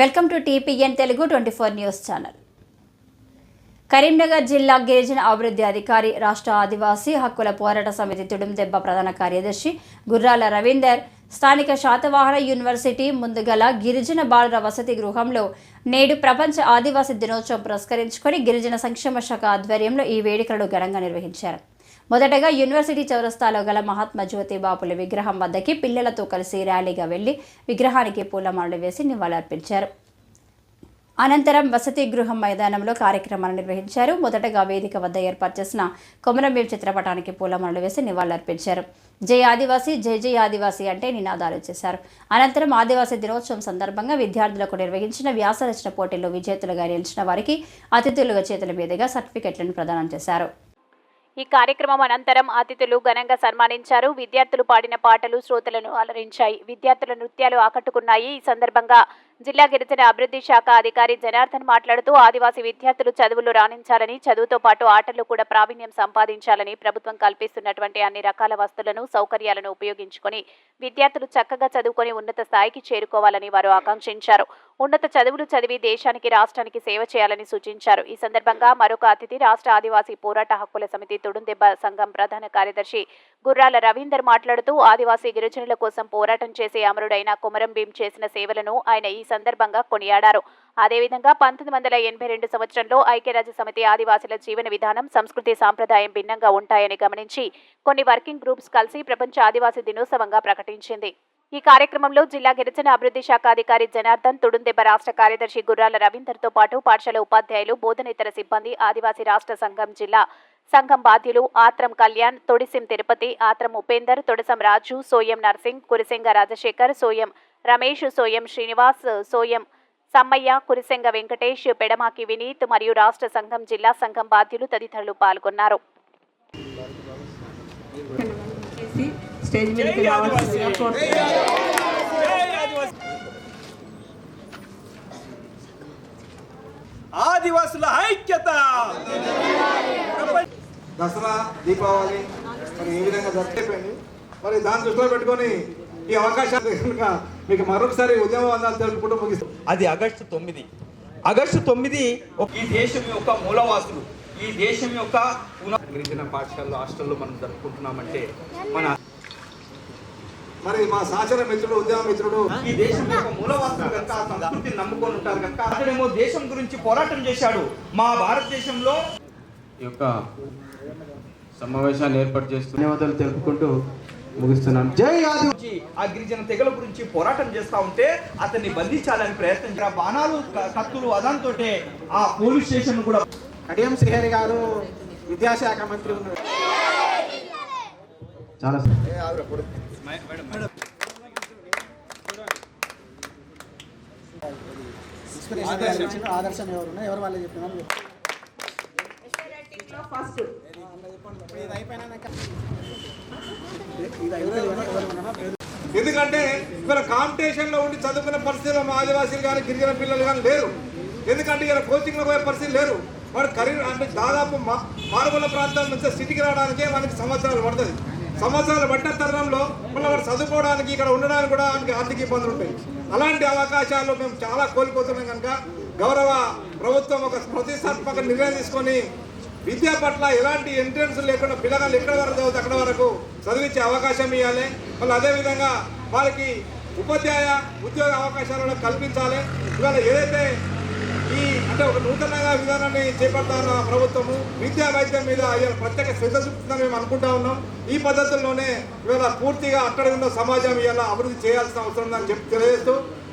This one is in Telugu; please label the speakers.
Speaker 1: Welcome to TPN Telugu twenty four news channel. Karimnagar జిల్లా గిరిజన అభివృద్ధి అధికారి రాష్ట్ర ఆదివాసీ హక్కుల పోరాట సమితి తుడుందెబ్బ ప్రధాన కార్యదర్శి గుర్రాల రవీందర్ స్థానిక శాతవాహన యూనివర్సిటీ ముందుగల గిరిజన బాలుర వసతి గృహంలో నేడు ప్రపంచ ఆదివాసీ దినోత్సవం పురస్కరించుకొని గిరిజన సంక్షేమ శాఖ ఆధ్వర్యంలో ఈ వేడుకలను ఘనంగా నిర్వహించారు. మొదటగా యూనివర్సిటీ చౌరస్తాలో గల మహాత్మా జ్యోతి బాపుల విగ్రహం వద్దకి పిల్లలతో కలిసి ర్యాలీగా వెళ్ళి విగ్రహానికి పూలమాలలు వేసి నివాళులర్పించారు. అనంతరం వసతి గృహం మైదానంలో కార్యక్రమాలు నిర్వహించారు. మొదటగా వేదిక వద్ద ఏర్పాటు చేసిన కొమరంభీం చిత్రపటానికి పూలమాలలు వేసి నివాళులర్పించారు. జై ఆదివాసీ జై జై ఆదివాసీ అంటే నినాదాలు చేశారు. అనంతరం ఆదివాసీ దినోత్సవం సందర్భంగా విద్యార్థులకు నిర్వహించిన వ్యాసరచన పోటీల్లో విజేతలుగా నిలిచిన వారికి అతిథులుగా చేతుల మీదుగా సర్టిఫికెట్లను ప్రదానం చేశారు.
Speaker 2: ఈ కార్యక్రమం అనంతరం అతిథులు ఘనంగా సన్మానించారు. విద్యార్థులు పాడిన పాటలు శ్రోతలను అలరించాయి. విద్యార్థుల నృత్యాలు ఆకట్టుకున్నాయి. ఈ సందర్భంగా జిల్లా గిరిజన అభివృద్ధి శాఖ అధికారి జనార్దన్ మాట్లాడుతూ ఆదివాసీ విద్యార్థులు చదువులు రాణించాలని చదువుతో పాటు ఆటల్లో కూడా ప్రావీణ్యం సంపాదించాలని ప్రభుత్వం కల్పిస్తున్నటువంటి అన్ని రకాల వస్తువులను సౌకర్యాలను ఉపయోగించుకొని విద్యార్థులు చక్కగా చదువుకొని ఉన్నత స్థాయికి చేరుకోవాలని వారు ఆకాంక్షించారు. ఉన్నత చదువులు చదివి దేశానికి రాష్ట్రానికి సేవ చేయాలని సూచించారు. ఈ సందర్భంగా మరొక అతిథి రాష్ట్ర ఆదివాసీ పోరాట హక్కుల సమితి తుడుందెబ్బ సంఘం ప్రధాన కార్యదర్శి గుర్రాల రవీందర్ మాట్లాడుతూ ఆదివాసీ గిరిజనుల కోసం పోరాటం చేసే అమరుడైన కొమరం భీం చేసిన సేవలను ఆయన ఈ సందర్భంగా కొనియాడారు. అదేవిధంగా పంతొమ్మిది వందల ఎనభై రెండు సంవత్సరంలో ఐక్యరాజ్య సమితి ఆదివాసుల జీవన విధానం సంస్కృతి సాంప్రదాయం భిన్నంగా ఉంటాయని గమనించి కొన్ని వర్కింగ్ గ్రూప్స్ కలిసి ప్రపంచ ఆదివాసీ దినోత్సవంగా ప్రకటించింది. ఈ కార్యక్రమంలో జిల్లా గిరిజన అభివృద్ధి శాఖ అధికారి జనార్దన్ తుడుందెబ్బ రాష్ట్ర కార్యదర్శి గుర్రాల రవీందర్తో పాటు పాఠశాల ఉపాధ్యాయులు బోధనేతర సిబ్బంది ఆదివాసీ రాష్ట్ర సంఘం జిల్లా సంఘం బాధ్యులు ఆత్రం కళ్యాణ్ తొడిసిం తిరుపతి ఆత్రం ఉపేందర్ తొడసం రాజు సోయం నర్సింగ్ కురిసింగ రాజశేఖర్ సోయం రమేష్ సోయం శ్రీనివాస్ సోయం సమ్మయ్య కురిసెంగ వెంకటేష్ పెడమాకి వినీత్ మరియు రాష్ట్ర సంఘం జిల్లా సంఘం బాధ్యులు తదితరులు పాల్గొన్నారు.
Speaker 3: స్టేజ్ మీదకి రావాల్సిందిగా కోరుతున్నాను
Speaker 4: ఆదివాసుల ఐక్యత!
Speaker 5: దసరా దీపావళి మరి ఏ విధంగా జరిగిపోయింది మరి దాన్ని దృష్టిలో పెట్టుకొని ఈ అవకాశాలు కనుక మీకు మరొకసారి ఉద్యమ వందాలు తెలుపుకుంటూ ముగిస్తాం.
Speaker 4: అది ఆగస్టు తొమ్మిది. ఆగస్టు తొమ్మిది ఒక- ఈ దేశం యొక్క మూలవాసులు ఈ దేశం యొక్క పున- గిరిజన పాఠశాలలో హాస్టల్లో మనం జరుపుకుంటున్నామంటే మన
Speaker 5: మరి మా సహచర మిత్రుడు ఉద్యమ మిత్రుడు
Speaker 4: ఈ దేశం యొక్క మూలవాసులు కనుక సంస్కృతిని నమ్ముకొని ఉంటారు కనుక అతడేమో దేశం గురించి పోరాటం చేశాడు. మా భారతదేశంలో
Speaker 6: ఈ యొక్క సమావేశాన్ని ఏర్పాటు చేస్తూ ధన్యవాదాలు తెలుపుకుంటూ ముగిస్తున్నాను. జై
Speaker 4: ఆ గిరిజన తెగల గురించి పోరాటం చేస్తా ఉంటే అతన్ని బంధించాలని ప్రయత్నం బాణాలు కత్తులు అదంతో ఆ పోలీస్ స్టేషన్ కూడా
Speaker 7: కడియం శ్రీహరి గారు విద్యాశాఖ మంత్రి ఉన్నారు.
Speaker 6: చాలా?
Speaker 7: ఆదర్శం ఎవరు ఎవరు వాళ్ళే చెప్తున్నారు.
Speaker 3: ఫస్ట్
Speaker 5: ఎందుకంటే ఇక్కడ కాంపిటీషన్లో ఉండి చదువుకునే పరిస్థితిలో మా ఆదివాసీలు కానీ గిరిజన పిల్లలు కానీ లేరు. ఎందుకంటే ఇక్కడ కోచింగ్లో పోయే పరిస్థితి లేరు. వాడు కరీర్ అంటే దాదాపు మా మారుమూల ప్రాంతాల నుంచి సిటీకి రావడానికే మనకి సంవత్సరాలు పడుతుంది. సంవత్సరాలు పట్టిన తరుణంలో మళ్ళీ వాడు చదువుకోవడానికి ఇక్కడ ఉండడానికి కూడా మనకి ఆర్థిక ఇబ్బందులు ఉంటాయి. అలాంటి అవకాశాలు మేము చాలా కోల్పోతున్నాం కనుక గౌరవ ప్రభుత్వం ఒక ప్రతిష్టాత్మక నిర్ణయం తీసుకొని విద్య పట్ల ఎలాంటి ఎంట్రన్స్ లేకుండా పిల్లగాళ్ళు ఎక్కడ వరకు చదువుతారు? అక్కడ వరకు చదివించే అవకాశం ఇవ్వాలి. మళ్ళీ అదేవిధంగా వారికి ఉపాధ్యాయ ఉద్యోగ అవకాశాలను కల్పించాలి. ఇవాళ ఏదైతే ఈ అంటే ఒక నూతనంగా విధానాన్ని చేపడతాన్న ప్రభుత్వము విద్యా వైద్యం మీద ఇవాళ ప్రత్యేక శ్రద్ధ చూపుతుందని మేము అనుకుంటా ఉన్నాం. ఈ పద్ధతుల్లోనే ఇవాళ పూర్తిగా అక్కడ ఉన్న సమాజం ఇవాళ అభివృద్ధి చేయాల్సిన అవసరం ఉందని చెప్పి తెలియజేస్తూ